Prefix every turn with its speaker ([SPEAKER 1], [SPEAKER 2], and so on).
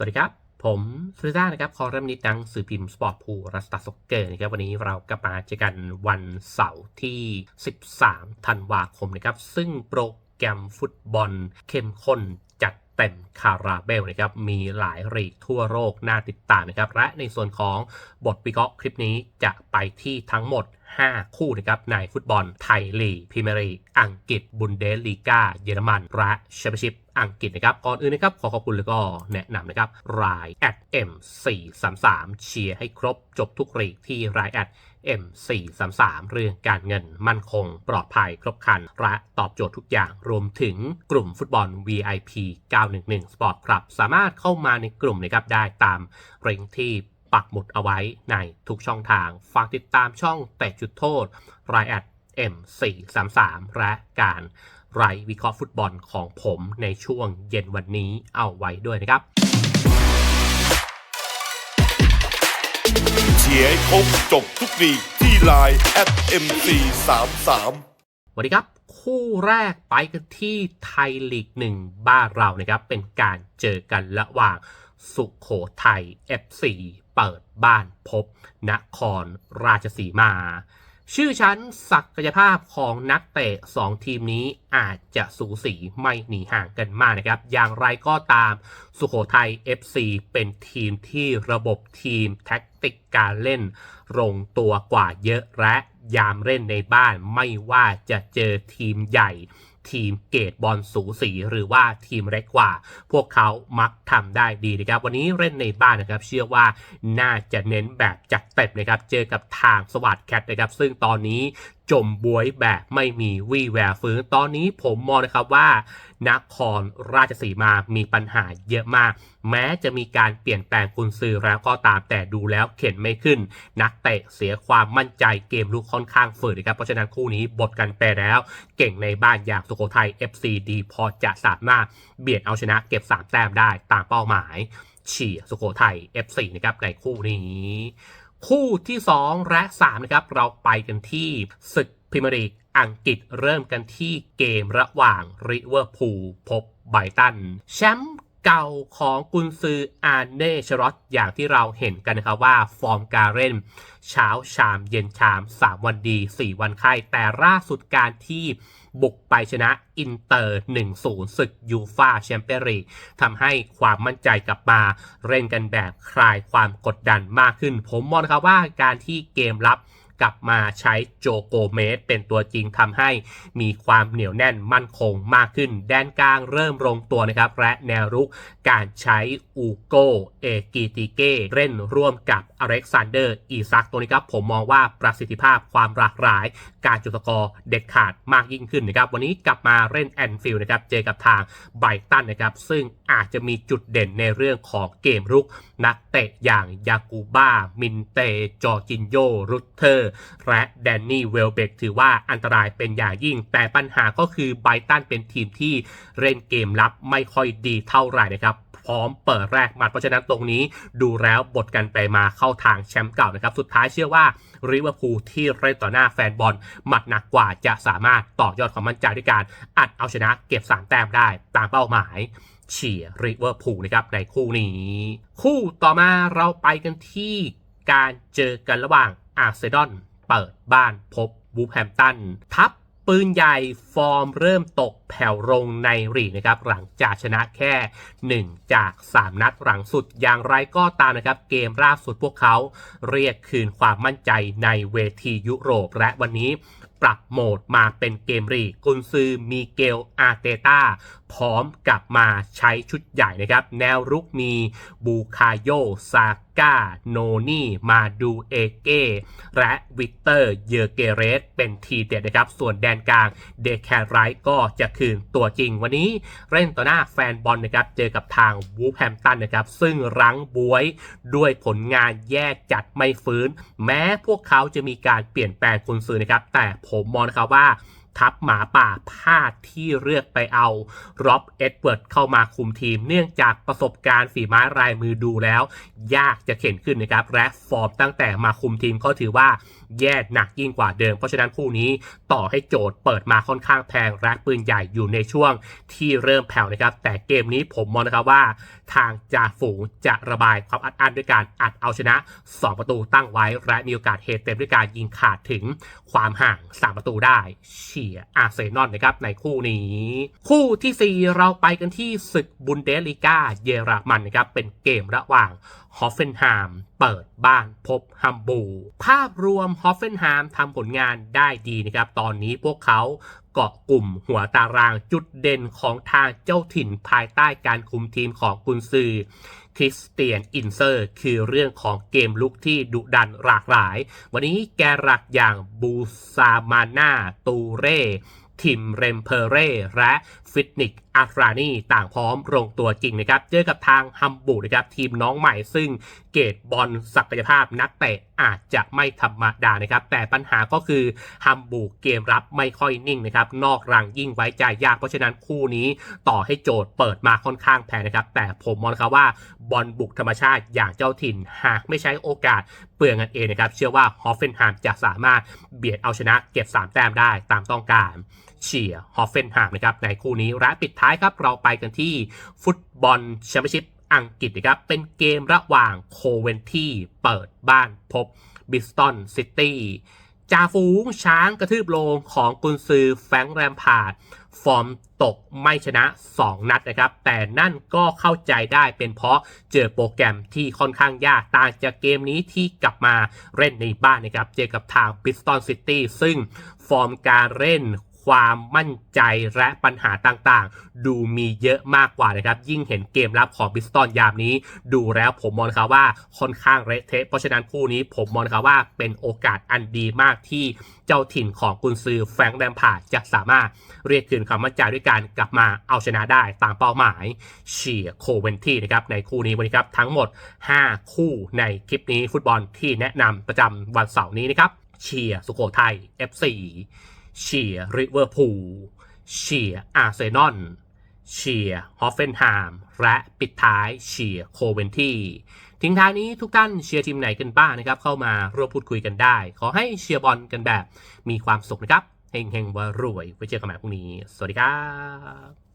[SPEAKER 1] สวัสดีครับ ผมสุริยานะครับคอรัมนิดหนังสื่อพิมพ์สปอร์ตพูรัสตาสกเกอร์นะครับวันนี้เรากลับมาเจอกันวันเสาร์ที่ 13 ธันวาคมนะครับ ซึ่งโปรแกรมฟุตบอลเข้มข้นจัด เต็มคาราเบลนะครับมีหลายรีกทั่วโลกน่าติดตามนะครับและในส่วนของบทวิเคราะห์คลิปนี้จะไปที่ทั้งหมด 5 คู่นะครับในฟุตบอลไทยลีกพรีเมียร์ลีกอังกฤษบุนเดสลีกาเยอรมันและแชมเปี้ยนชิพอังกฤษนะครับ ก่อนอื่นนะครับ ขอขอบคุณแล้วก็แนะนำนะครับราย at m 4 3 3 เชียร์ให้ครบจบทุกรีกที่ราย at M 4 3 3 เรื่องการเงินมั่นคง ปลอดภัยครบครัน และตอบโจทย์ทุกอย่างรวมถึงกลุ่มฟุตบอล VIP 911 Sport Club สามารถเข้ามาในกลุ่มนะครับได้ตามเริงที่ปักหมุดเอาไว้ในทุกช่องทาง ฝากติดตามช่องแตะจุดโทษรายแอด M 4 3 3 และการไรวิเคราะห์ฟุตบอลของผมในช่วงเย็นวันนี้เอาไว้ด้วยนะครับ
[SPEAKER 2] ชียร์ให้ครบจบทุกดีกที่ไลน์ at mc 3 3
[SPEAKER 1] สวัสดีครับ คู่แรกไปกันที่ไทยลีกหนึ่งบ้านเรานะครับ เป็นการเจอกันระหว่างสุขโขทัย FC เปิดบ้านพบนครราชสีมา ชื่อชั้นศักยภาพของนักเตะ 2 ทีมนี้อาจจะสูสีไม่หนีห่างกันมากนะครับ อย่างไรก็ตามสุโขทัย FC เป็นทีมที่ระบบทีมแท็กติกการเล่นลงตัวกว่าเยอะและยามเล่นในบ้านไม่ว่าจะเจอทีมใหญ่ ทีมเกตบอลสูสีหรือว่าทีมเล็กกว่า พวกเขามักทำได้ดีนะครับวันนี้เล่นในบ้านนะครับเชื่อว่าน่าจะเน้นแบบจัดเต็มนะครับเจอกับทางสวัสดแคทนะครับซึ่งตอนนี้ จมบวยแบบไม่มีวี่แววฟื้น ตอนนี้ผมมองนะครับว่านครราชสีมามีปัญหาเยอะมาก แม้จะมีการเปลี่ยนแปลงกุนซือแล้วก็ตามแต่ดูแล้วเข็นไม่ขึ้น นักเตะเสียความมั่นใจเกมลุกค่อนข้างฝืดนะครับ เพราะฉะนั้นคู่นี้บทกันไปแล้ว เก่งในบ้านอย่างสุโขทัย FC ดีพอจะสามารถเบียดเอาชนะเก็บ 3 แต้มได้ตามเป้าหมายเฉียสุโขทัย FC นะครับในคู่นี้ คู่ที่ 2 และ 3 นะครับ เราไปกันที่ศึกพรีเมียร์ลีกอังกฤษเริ่มกันที่เกมระหว่างริเวอร์พูลพบไบตันแชมป์ เก่าของกุนซืออาร์เน่ชรอตอย่างที่เราเห็นกันนะครับว่าฟอร์มการเล่นเช้าชามเย็นชาม 3 วันดี 4 วันไข้แต่ล่าสุดการที่บุกไปชนะอินเตอร์ 1-0ศึกยูฟาแชมเปี้ยนลีกทำให้ความมั่นใจกลับมาเล่นกันแบบคลายความกดดันมากขึ้น ผมมองครับว่าการที่เกมรับ กลับมาใช้โจโกเมสเป็นตัวจริงทำให้มีความเหนียวแน่นมั่นคงมากขึ้น แดนกลางเริ่มลงตัวนะครับ และแนวรุกการใช้อูโกเอกิติเกเล่นร่วมกับอเล็กซานเดอร์อีซักตัวนี้ครับ ผมมองว่าประสิทธิภาพความหลากหลาย การจุดสกอร์เด็ดขาดมากยิ่งขึ้นนะครับวันนี้กลับมาเล่นแอนฟิลด์นะครับเจอกับทางไบตันนะครับซึ่งอาจจะมีจุดเด่นในเรื่องของเกมรุก นักเตะอย่างยากูบ้ามินเตจอจินโยรุตเทอร์และแดนนี่เวลเบกถือว่าอันตรายเป็นอย่างยิ่ง แต่ปัญหาก็คือไบตันเป็นทีมที่เล่นเกมรับไม่ค่อยดีเท่าไหร่นะครับพร้อมเปิดแรกหมัดเพราะฉะนั้นตรงนี้ดูแล้วบทกันไปมาเข้าทางแชมป์เก่านะครับ สุดท้ายเชื่อว่าริเวอร์พูลที่เล่นต่อหน้าแฟนบอลหมัดหนักกว่าจะสามารถต่อยอดความมั่นใจด้วยการอัดเอาชนะเก็บ3แต้มได้ตามเป้าหมายเชียร์ริเวอร์พูลนะครับในคู่นี้ คู่ต่อมาเราไปกันที่การเจอกันระหว่าง อาร์เซนอลเปิดบ้านพบวูฟแฮมตันทัพปืนใหญ่ฟอร์มเริ่มตกแผ่วลงในรีนะครับ หลังจากชนะแค่ 1 จาก 3 นัดหลังสุดอย่างไรก็ตามนะครับ เกมล่าสุดพวกเขาเรียกคืนความมั่นใจในเวทียุโรป และวันนี้ปรับโหมดมาเป็นเกมรีกุนซือมีเกลอาร์เตตา พร้อมกลับมาใช้ชุดใหญ่นะครับ แนวรุกมีบูคาโยซาก้า โนนี่ มาดูเอเก้ และวิกเตอร์เยอเกเรส เป็นทีเด็ดนะครับ ส่วนแดนกลางเดคแครไรท์ก็จะคืนตัวจริงวันนี้เล่นต่อหน้าแฟนบอลนะครับ เจอกับทางวูฟแฮมตันนะครับ ซึ่งรั้งบวยด้วยผลงานแย่จัดไม่ฟื้น แม้พวกเขาจะมีการเปลี่ยนแปลงคุณซื้อนะครับ แต่ผมมองนะครับว่า ทัพหมาป่าพาดที่เลือกไปเอาร็อบเอ็ดเวิร์ดเข้ามาคุมทีม เนื่องจากประสบการณ์ฝีไม้ลายมือดูแล้ว ยากจะเข็นขึ้นนะครับและฟอร์มตั้งแต่มาคุมทีมก็ถือว่า แย่หนักยิ่งกว่าเดิม เพราะฉะนั้นคู่นี้ต่อให้โจทย์เปิดมาค่อนข้างแพงและปืนใหญ่อยู่ในช่วงที่เริ่มแผ่วนะครับ แต่เกมนี้ผมมองนะครับว่า ทางจ่าฝูงจะระบายความอัดอั้นด้วยการอัดเอาชนะ 2 ประตูตั้งไว้ และมีโอกาสเฮเต็มด้วยการยิงขาดถึงความห่าง 3 ประตูได้เชียอาร์เซนอลนะครับในคู่นี้ คู่ทีสี่4 เราไปกันที่ศึกบุนเดสลิก้าเยอรมันนะครับเป็นเกมระหว่างฮอฟเฟนไฮม เปิดบ้านพบฮัมบูร์ภาพรวมฮอฟเฟนไฮมทำผลงานได้ดีนะครับ ตอนนี้พวกเขาเกาะกลุ่มหัวตารางจุดเด่นของทางเจ้าถิ่นภายใต้การคุมทีมของกุนซือคริสเตียนอินเซอร์ คือเรื่องของเกมลุกที่ดุดันหลากหลาย วันนี้แกรักอย่างบูซามาน่าตูเร่ทิมเรมเพเร่และฟิตนิกอาฟรานีต่างพร้อมลงตัวจริงนะครับ เจอกับทางฮัมบูร์กนะครับทีมน้องใหม่ซึ่ง กรดบอลศักยภาพนักเตะอาจจะไม่ธรรมดานะครับ แต่ปัญหาก็คือฮัมบูร์กเกมรับไม่ค่อยนิ่งนะครับ นอกรังยิ่งไว้ใจยาก เพราะฉะนั้นคู่นี้ต่อให้โจทย์เปิดมาค่อนข้างแพงนะครับ แต่ผมมองครับว่าบอลบุกธรรมชาติอย่างเจ้าถิ่นหากไม่ใช้โอกาสเปลืองกันเองนะครับ เชื่อว่าฮอฟเฟนไฮมจะสามารถเบียดเอาชนะเก็บ 3 แต้มได้ตามต้องการเชียร์ฮอฟเฟนไฮมนะครับในคู่นี้และปิดท้ายครับเราไปกันที่ฟุตบอลแชมเปี้ยนชิพ อังกฤษนะครับเป็นเกมระหว่างโคเวนที่เปิดบ้านพบบิสตันซิตี้จ่าฝูงช้างกระทืบโลงของกุนซือแฟงแรมพาดฟอร์มตกไม่ชนะ 2 นัดนะครับ แต่นั่นก็เข้าใจได้เป็นเพราะเจอโปรแกรมที่ค่อนข้างยากต่างจากเกมนี้ที่กลับมาเล่นในบ้านนะครับ เจอกับทางบิสตันซิตี้ซึ่งฟอร์มการเล่น ความมั่นใจและปัญหาต่างๆ ดูมีเยอะมากกว่านะครับ ยิ่งเห็นเกมรับของบิสตันยามนี้ ดูแล้วผมมองครับว่าค่อนข้างเละเทะเพราะฉะนั้นคู่นี้ผมมองครับว่าเป็นโอกาสอันดีมากที่เจ้าถิ่นของกุนซือแฟรงค์แดมพาจะสามารถเรียกคืนความมั่นใจด้วยการกลับมาเอาชนะได้ตามเป้าหมายเชียร์โคเวนที่นะครับในคู่นี้วันนี้ครับทั้งหมด 5 คู่ในคลิปนี้ฟุตบอลที่แนะนำประจำวันเสาร์นี้นะครับเชียร์สุโขทัย FC เชียร์ริเวอร์พูลเชียร์อาร์เซนอลเชียร์ฮอฟเฟนไฮม์และปิดท้ายเชียร์โคเวนทีทิ้งท้ายนี้ทุกท่านเชียร์ทีมไหนกันบ้างนะครับ เข้ามาร่วมพูดคุยกันได้ ขอให้เชียร์บอลกันแบบมีความสุขนะครับเฮงๆว่ารวยไว้เจอกันใหม่พรุ่งนี้ สวัสดีครับ